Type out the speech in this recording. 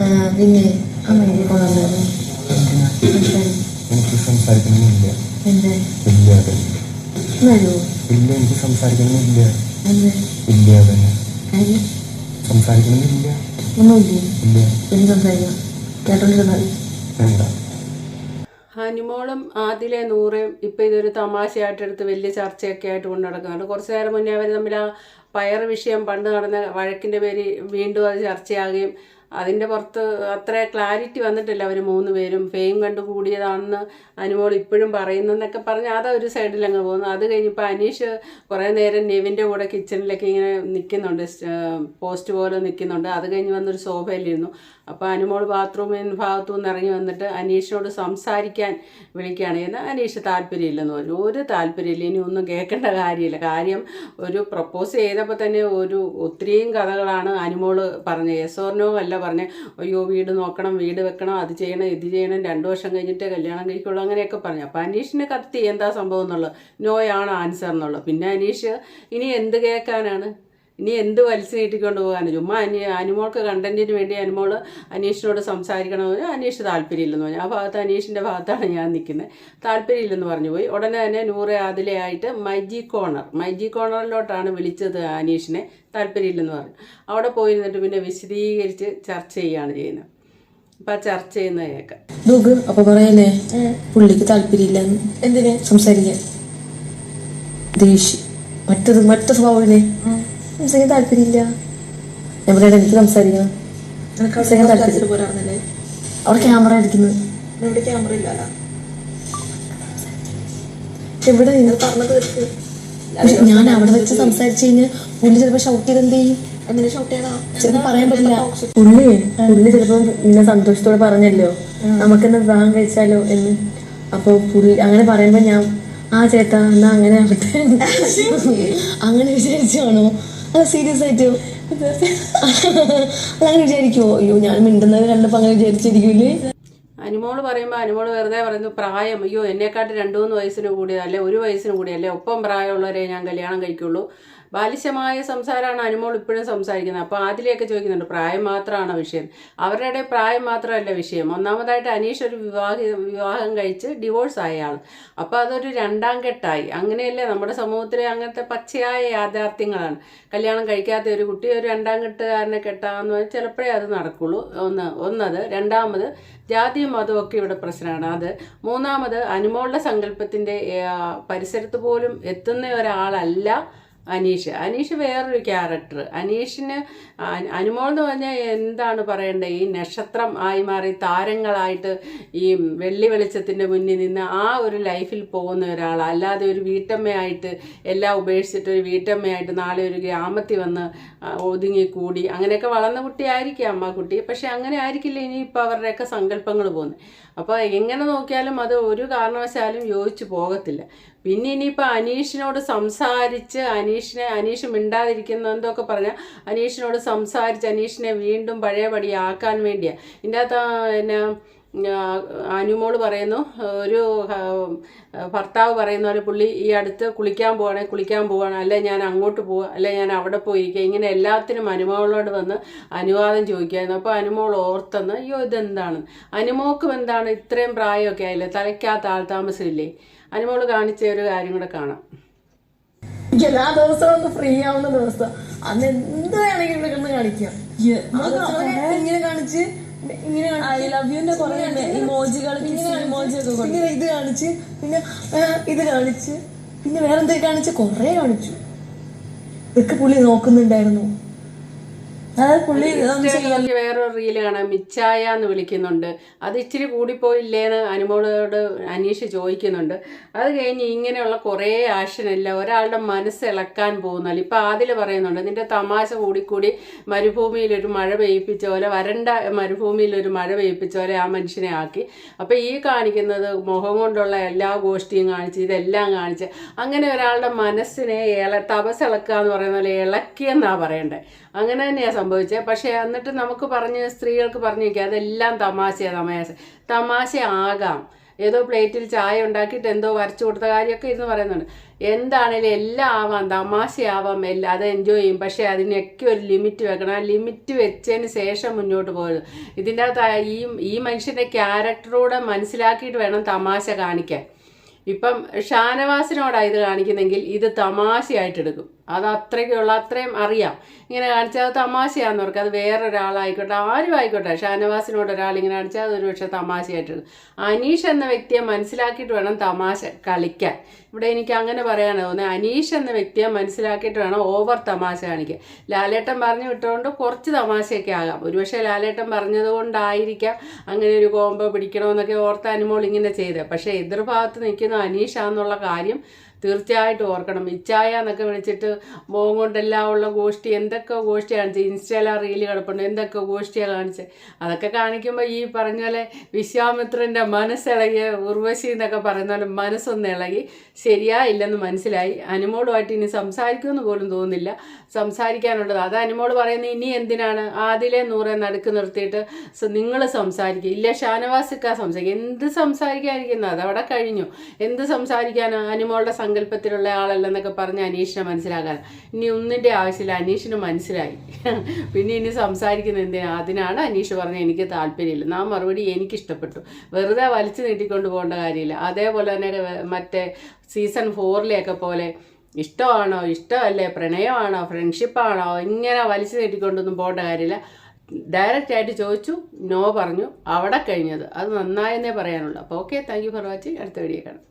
ആ, പിന്നെ അമ്മ കൊണ്ടുവന്നു എനിക്ക് സംസാരിക്കണമെന്നില്ല. ഇല്ല എനിക്ക് സംസാരിക്കണമെന്നില്ല. ഇല്ല ഇല്ല. പിന്നെ കേട്ടോണ്ടിരുന്നാൽ ഹനിമോളും ആദിലെ നൂറയും ഇപ്പം ഇതൊരു തമാശയായിട്ടെടുത്ത് വലിയ ചർച്ചയൊക്കെ ആയിട്ട് കൊണ്ട് നടക്കുന്നുണ്ട്. കുറച്ച് നേരം മുന്നേ അവർ തമ്മിൽ ആ പയർ വിഷയം പണ്ട് നടന്ന വഴക്കിന്റെ പേരിൽ വീണ്ടും അത് ചർച്ചയാകുകയും അതിന്റെ പുറത്ത് അത്ര ക്ലാരിറ്റി വന്നിട്ടില്ല അവർ മൂന്ന് പേരും. ഫെയിം കണ്ടു കൂടിയതാണെന്ന് അനുമോൾ ഇപ്പോഴും പറയുന്നെന്നൊക്കെ പറഞ്ഞ് അത് ഒരു സൈഡിൽ അങ്ങ് പോകുന്നു. അത് കഴിഞ്ഞിപ്പോൾ അനീഷ് കുറേ നേരം നെവിന്റെ കൂടെ കിച്ചണിലൊക്കെ ഇങ്ങനെ നിൽക്കുന്നുണ്ട് പോസ്റ്റ് പോലെ നിൽക്കുന്നുണ്ട് അത് കഴിഞ്ഞ് വന്നൊരു സോഫയിലിരുന്നു അപ്പോൾ അനുമോൾ ബാത്റൂമിൽ ഭാഗത്തു നിന്ന് ഇറങ്ങി വന്നിട്ട് അനീഷിനോട് സംസാരിക്കാൻ വിളിക്കുകയാണ്. എന്നാൽ അനീഷ് താല്പര്യമില്ലെന്ന് പറഞ്ഞു. ഒരു താല്പര്യമില്ല. ഇനി ഒന്നും കേൾക്കേണ്ട കാര്യമില്ല. കാര്യം ഒരു പ്രപ്പോസ് ചെയ്തപ്പോൾ തന്നെ ഒരു ഒത്തിരിയും കഥകളാണ് അനുമോൾ പറഞ്ഞത്. യെസോർനോ അല്ല പറഞ്ഞ് അയ്യോ വീട് നോക്കണം വീട് വെക്കണം അത് ചെയ്യണം ഇത് ചെയ്യണം രണ്ടു വർഷം കഴിഞ്ഞിട്ടേ കല്യാണം കഴിക്കുള്ളൂ അങ്ങനെയൊക്കെ പറഞ്ഞു. അപ്പോൾ അനീഷിനെ കത്തി എന്താ സംഭവം എന്നുള്ളത്. നോയാണ് ആൻസർ എന്നുള്ളത്. പിന്നെ അനീഷ് ഇനി എന്ത് കേൾക്കാനാണ്? ഇനി എന്ത് വലിച്ചു നീട്ടിക്കൊണ്ട് പോകാനും? ചുമ്മാ അനി അനുമോൾക്ക് കണ്ടന്റിന് വേണ്ടി അനുമോൾ അനീഷിനോട് സംസാരിക്കണമെന്ന് പറഞ്ഞാൽ അനീഷ് താല്പര്യമില്ലെന്ന് പറഞ്ഞു. ആ ഭാഗത്ത് അനീഷിന്റെ ഭാഗത്താണ് ഞാൻ നിൽക്കുന്നത്. താല്പര്യമില്ലെന്ന് പറഞ്ഞു പോയി. ഉടനെ തന്നെ നൂറ് ആദിലയായിട്ട് മൈജി കോർണർ മൈജി കോർണറിലോട്ടാണ് വിളിച്ചത് അനീഷിനെ. താല്പര്യമില്ലെന്ന് പറഞ്ഞു. അവിടെ പോയി നിന്നിട്ട് പിന്നെ വിശദീകരിച്ച് ചർച്ച ചെയ്യുകയാണ് ചെയ്യുന്നത്. അപ്പം ചർച്ച ചെയ്യുന്ന കേൾക്കാം. നോക്ക് അപ്പൊ പറയല്ലേ പുള്ളിക്ക് താല്പര്യമില്ല എന്തിനെ? സംസാരിക്കാൻ. ദേഷ്യം. മറ്റത് മറ്റു സ്വഭാവമില്ലേ സംസാരിക്കാൻ താല്പര്യമില്ല? ഞാൻ പറയട്ടെ എനിക്ക് സംസാരിക്കണം? സംസാരിക്കാൻ താല്പര്യം? അവിടെ ക്യാമറ അടിക്കുന്നത് ഇവിടെ ക്യാമറ ഇല്ലല്ലോ. എവിടെ നിങ്ങൾ പറഞ്ഞത് പക്ഷെ ഞാൻ അവിടെ വെച്ച് സംസാരിച്ചു കഴിഞ്ഞാൽ പുള്ളി ചിലപ്പോ ഷൗട്ട് ചെയ്ത് എന്ത് ചെയ്യും? എന്തിനാ ഷോട്ട് ചെയ്യണോ? ചിലപ്പോ പറയാൻ പറ്റില്ല. പുള്ളി പുള്ളി ചിലപ്പോ ഇന്ന സന്തോഷത്തോടെ പറഞ്ഞല്ലോ. നമുക്കെന്നാ വിവാഹം കഴിച്ചാലോ എന്ന്. അപ്പൊ പുള്ളി അങ്ങനെ പറയുമ്പോ ഞാൻ ആ ചേട്ടാ എന്നാ അങ്ങനെ ആവട്ടെ. അങ്ങനെ വിചാരിച്ചാണോ സീരിയസ് ആയിട്ട്. അങ്ങനെ വിചാരിക്കുവോ? അയ്യോ ഞാൻ മിണ്ടുന്നത് രണ്ടും അങ്ങനെ വിചാരിച്ചിരിക്കൂലേ അനുമോൾ പറയുമ്പോൾ അനുമോൾ വെറുതെ പറയുന്നു പ്രായം അയ്യോ എന്നെക്കാട്ട് രണ്ടു മൂന്ന് വയസ്സിന് കൂടിയതല്ലേ ഒരു വയസ്സിന് കൂടിയല്ലേ ഒപ്പം പ്രായമുള്ളവരെ ഞാൻ കല്യാണം കഴിക്കുള്ളൂ. ബാലിശമായ സംസാരമാണ് അനുമോൾ ഇപ്പോഴും സംസാരിക്കുന്നത്. അപ്പോൾ അതിലേക്ക് ചോദിക്കുന്നുണ്ട് പ്രായം മാത്രമാണ് വിഷയം? അവരുടെ പ്രായം മാത്രമല്ല വിഷയം. ഒന്നാമതായിട്ട് അനീഷ് ഒരു വിവാഹ വിവാഹം കഴിച്ച് ഡിവോഴ്സ് ആയ അപ്പോൾ അതൊരു രണ്ടാം കെട്ടായി അങ്ങനെയല്ലേ നമ്മുടെ സമൂഹത്തിലെ അങ്ങനത്തെ പച്ചയായ യാഥാർത്ഥ്യങ്ങളാണ്. കല്യാണം കഴിക്കാത്ത ഒരു കുട്ടി ഒരു രണ്ടാം കെട്ടുകാരനെ കെട്ടാന്ന് പറഞ്ഞാൽ ചിലപ്പോഴേ അത് നടക്കുള്ളൂ. ഒന്ന് ഒന്നത്. രണ്ടാമത് ജാതിയും മതവും ഒക്കെ ഇവിടെ പ്രശ്നമാണ്. അത് മൂന്നാമത് അനുമോളുടെ സങ്കല്പത്തിന്റെ പരിസരത്ത് പോലും എത്തുന്ന ഒരാളല്ല അനീഷ്. അനീഷ് വേറൊരു ക്യാരക്ടർ. അനീഷിന് അനുമോൾ എന്ന് പറഞ്ഞാൽ എന്താണ് പറയേണ്ടത് ഈ നക്ഷത്രം ആയി മാറി താരങ്ങളായിട്ട് ഈ വെള്ളി വെളിച്ചത്തിന്റെ മുന്നിൽ നിന്ന് ആ ഒരു ലൈഫിൽ പോകുന്ന ഒരാൾ അല്ലാതെ ഒരു വീട്ടമ്മയായിട്ട് എല്ലാം ഉപേക്ഷിച്ചിട്ട് ഒരു വീട്ടമ്മയായിട്ട് നാളെ ഒരു ഗ്രാമത്തിൽ വന്ന് ഒതുങ്ങിക്കൂടി. ഒതുങ്ങി കൂടി അങ്ങനെയൊക്കെ വളർന്ന കുട്ടിയായിരിക്കും അമ്മ കുട്ടി. പക്ഷെ അങ്ങനെ ആയിരിക്കില്ല ഇനിയിപ്പോൾ അവരുടെയൊക്കെ സങ്കല്പങ്ങൾ പോകുന്നത്. അപ്പോൾ എങ്ങനെ നോക്കിയാലും അത് ഒരു കാരണവശാലും യോജിച്ച് പോകത്തില്ല. പിന്നെ ഇനിയിപ്പോൾ അനീഷിനോട് സംസാരിച്ച് അനീഷിനെ അനീഷ് മിണ്ടാതിരിക്കുന്ന എന്തൊക്കെ പറഞ്ഞാൽ അനീഷിനോട് സംസാരിച്ച് അനീഷിനെ വീണ്ടും പഴയപടി ആക്കാൻ വേണ്ടിയാണ് ഇതിന്റെ അകത്ത് പിന്നെ അനുമോൾ പറയുന്നു ഒരു ഭർത്താവ് പറയുന്ന പോലെ പുള്ളി ഈ അടുത്ത് കുളിക്കാൻ പോവാണെ കുളിക്കാൻ പോവാണ്. അല്ലെ ഞാൻ അങ്ങോട്ട് പോവുക അല്ലെ ഞാൻ അവിടെ പോയിരിക്കുക ഇങ്ങനെ എല്ലാത്തിനും അനുമോളോട് വന്ന് അനുവാദം ചോദിക്കായിരുന്നു അപ്പോൾ അനുമോൾ ഓർത്തെന്ന് അയ്യോ ഇതെന്താണ്? അനുമോക്കും എന്താണ് ഇത്രയും പ്രായമൊക്കെ ആയില്ലേ? തലയ്ക്കകത്ത് ആൾ താമസമില്ലേ അനുമോൾ കാണിച്ച ഒരു കാര്യം കൂടെ കാണാം. എല്ലാ ദിവസവും ഒന്ന് ഫ്രീ ആവുന്ന ദിവസം. അന്ന് എന്ത് വേണമെങ്കിലും ഇവിടെ കിടന്ന് കാണിക്കാം. ഇങ്ങനെ കാണിച്ച് ഇങ്ങനെ ഐ ലവ് യുന്റെ കുറെ ഇമോജികൾ ഇങ്ങനെ കൊണ്ട്. പിന്നെ ഇത് കാണിച്ച് പിന്നെ ഇത് കാണിച്ച് പിന്നെ വേറെ എന്തൊക്കെ കാണിച്ച് കൊറേ കാണിച്ചു. ഇതൊക്കെ പുള്ളി നോക്കുന്നുണ്ടായിരുന്നു. പുള്ളി വേറൊരു റീൽ കാണാം. മിച്ചായ എന്ന് വിളിക്കുന്നുണ്ട്. അത് ഇച്ചിരി കൂടിപ്പോയില്ലേന്ന് അനുമോളോട് അനീഷ് ചോദിക്കുന്നുണ്ട്. അത് കഴിഞ്ഞ് ഇങ്ങനെയുള്ള കുറേ ആക്ഷനല്ല ഒരാളുടെ മനസ്സ് ഇളക്കാൻ പോകുന്നല്ല ഇപ്പം ആദിൽ പറയുന്നുണ്ട് നിന്റെ തമാശ കൂടിക്കൂടി മരുഭൂമിയിൽ ഒരു മഴ പെയ്യിപ്പിച്ച പോലെ വരണ്ട മരുഭൂമിയിൽ ഒരു മഴ പെയ്യിപ്പിച്ച പോലെ ആ മനുഷ്യനെ ആക്കി. അപ്പം ഈ കാണിക്കുന്നത് മുഖം കൊണ്ടുള്ള എല്ലാ ഗോഷ്ടിയും കാണിച്ച് ഇതെല്ലാം കാണിച്ച് അങ്ങനെ ഒരാളുടെ മനസ്സിനെ ഇള തപസിളക്കുക എന്ന് പറയുന്ന പോലെ ഇളക്കിയെന്നാണ് പറയണ്ടേ. അങ്ങനെ തന്നെയാണ് സംഭവിച്ചത് പക്ഷേ എന്നിട്ട് നമുക്ക് പറഞ്ഞ് സ്ത്രീകൾക്ക് പറഞ്ഞു വയ്ക്കുക അതെല്ലാം തമാശയാണ് തമാശ. തമാശ ആകാം ഏതോ പ്ലേറ്റിൽ ചായ ഉണ്ടാക്കിയിട്ട് എന്തോ വരച്ചു കൊടുത്ത കാര്യമൊക്കെ ഇരുന്ന് പറയുന്നുണ്ട്. എന്താണേലും എല്ലാം ആവാം തമാശയാവാം എല്ലാം അത് എൻജോയ് ചെയ്യും. പക്ഷേ അതിനൊക്കെ ഒരു ലിമിറ്റ് വെക്കണം. ആ ലിമിറ്റ് വെച്ചതിന് ശേഷം മുന്നോട്ട് പോകരുത് ഇതിന്റെ അകത്ത് ഈ ഈ മനുഷ്യന്റെ ക്യാരക്ടറൂടെ മനസ്സിലാക്കിയിട്ട് വേണം തമാശ കാണിക്കാൻ. ഇപ്പം ഷാനവാസിനോടാണ് ഇത് കാണിക്കുന്നെങ്കിൽ ഇത് തമാശയായിട്ട് എടുക്കും. അത് അത്രയ്ക്കുള്ള അത്രയും അറിയാം. ഇങ്ങനെ കാണിച്ചാൽ അത് ഓർക്കുക അത് വേറൊരാളായിക്കോട്ടെ ആരും ആയിക്കോട്ടെ ഷാനവാസിനോട് ഒരാൾ ഇങ്ങനെ കാണിച്ചാൽ അതൊരു പക്ഷേ തമാശയായിട്ട് അനീഷ് എന്ന വ്യക്തിയെ മനസ്സിലാക്കിയിട്ട് വേണം തമാശ കളിക്കാൻ. ഇവിടെ എനിക്ക് അങ്ങനെ പറയാനാണ് തോന്നുന്നത് അനീഷ് എന്ന വ്യക്തിയെ മനസ്സിലാക്കിയിട്ട് വേണം ഓവർ തമാശ കാണിക്കാൻ. ലാലേട്ടൻ പറഞ്ഞു വിട്ടുകൊണ്ട് കുറച്ച് തമാശയൊക്കെ ആകാം. ഒരുപക്ഷെ ലാലേട്ടൻ പറഞ്ഞത് കൊണ്ടായിരിക്കാം അങ്ങനെ ഒരു കോമ്പോ പിടിക്കണമെന്നൊക്കെ ഓർത്ത അനുമോൾ ഇങ്ങനെ ചെയ്തത്. പക്ഷേ എതിർഭാഗത്ത് നിൽക്കുന്ന അനീഷാന്നുള്ള കാര്യം തീർച്ചയായിട്ടും ഓർക്കണം. ഇച്ചായ എന്നൊക്കെ വിളിച്ചിട്ട് മോൻ കൊണ്ടെല്ലാം ഉള്ള ഗോഷ്ടി എന്തൊക്കെ കാണിച്ച്? ഇൻസ്റ്റയിലാ റീൽ കിടപ്പുണ്ട്. എന്തൊക്കെ ഗോഷ്ടിയാണ് കാണിച്ചത് അതൊക്കെ കാണിക്കുമ്പോൾ ഈ പറഞ്ഞ പോലെ വിശ്വാമിത്രന്റെ മനസ്സിളകിയ ഉർവശി എന്നൊക്കെ പറയുന്ന പോലെ മനസ്സൊന്ന് ഇളകി ശരിയാ ഇല്ലെന്ന് മനസ്സിലായി. അനുമോളുമായിട്ട് ഇനി സംസാരിക്കുമെന്ന് പോലും തോന്നുന്നില്ല. സംസാരിക്കാനുള്ളത് അത് അനുമോൾ പറയുന്നത് ഇനി എന്തിനാണ്? ആദിലെ നൂറെ നടുക്ക് നിർത്തിയിട്ട് നിങ്ങൾ സംസാരിക്കുക ഇല്ല ഷാനവാസിക്ക സംസാരിക്കുക എന്ത് സംസാരിക്കാതിരിക്കുന്നത് അതവിടെ കഴിഞ്ഞു. എന്ത് സംസാരിക്കാനോ അനുമോളുടെ സങ്കല്പത്തിലുള്ള ആളല്ലെന്നൊക്കെ പറഞ്ഞ് അനീഷിനെ മനസ്സിലാക്കാൻ. ഇനി ഒന്നിന്റെ ആവശ്യമില്ല. അനീഷിന് മനസ്സിലായി. പിന്നെ ഇനി സംസാരിക്കുന്നത് എന്തിനാ? അതിനാണ് അനീഷ് പറഞ്ഞത് എനിക്ക് താല്പര്യമില്ല. ആ മറുപടി എനിക്കിഷ്ടപ്പെട്ടു. വെറുതെ വലിച്ചു നീട്ടിക്കൊണ്ട് പോകേണ്ട കാര്യമില്ല. അതേപോലെ തന്നെ മറ്റേ സീസൺ ഫോറിലെയൊക്കെ പോലെ ഇഷ്ടമാണോ ഇഷ്ടമല്ലേ പ്രണയമാണോ ഫ്രണ്ട്ഷിപ്പാണോ ഇങ്ങനെ വലിച്ചു നീട്ടിക്കൊണ്ടൊന്നും പോകേണ്ട കാര്യമില്ല. ഡയറക്റ്റ് ആയിട്ട് ചോദിച്ചു നോ പറഞ്ഞു അവിടെ കഴിഞ്ഞത്. അത് നന്നായെന്നേ പറയാനുള്ളൂ. അപ്പോൾ okay thank you for watching. അടുത്ത വീഡിയോ കാണാം.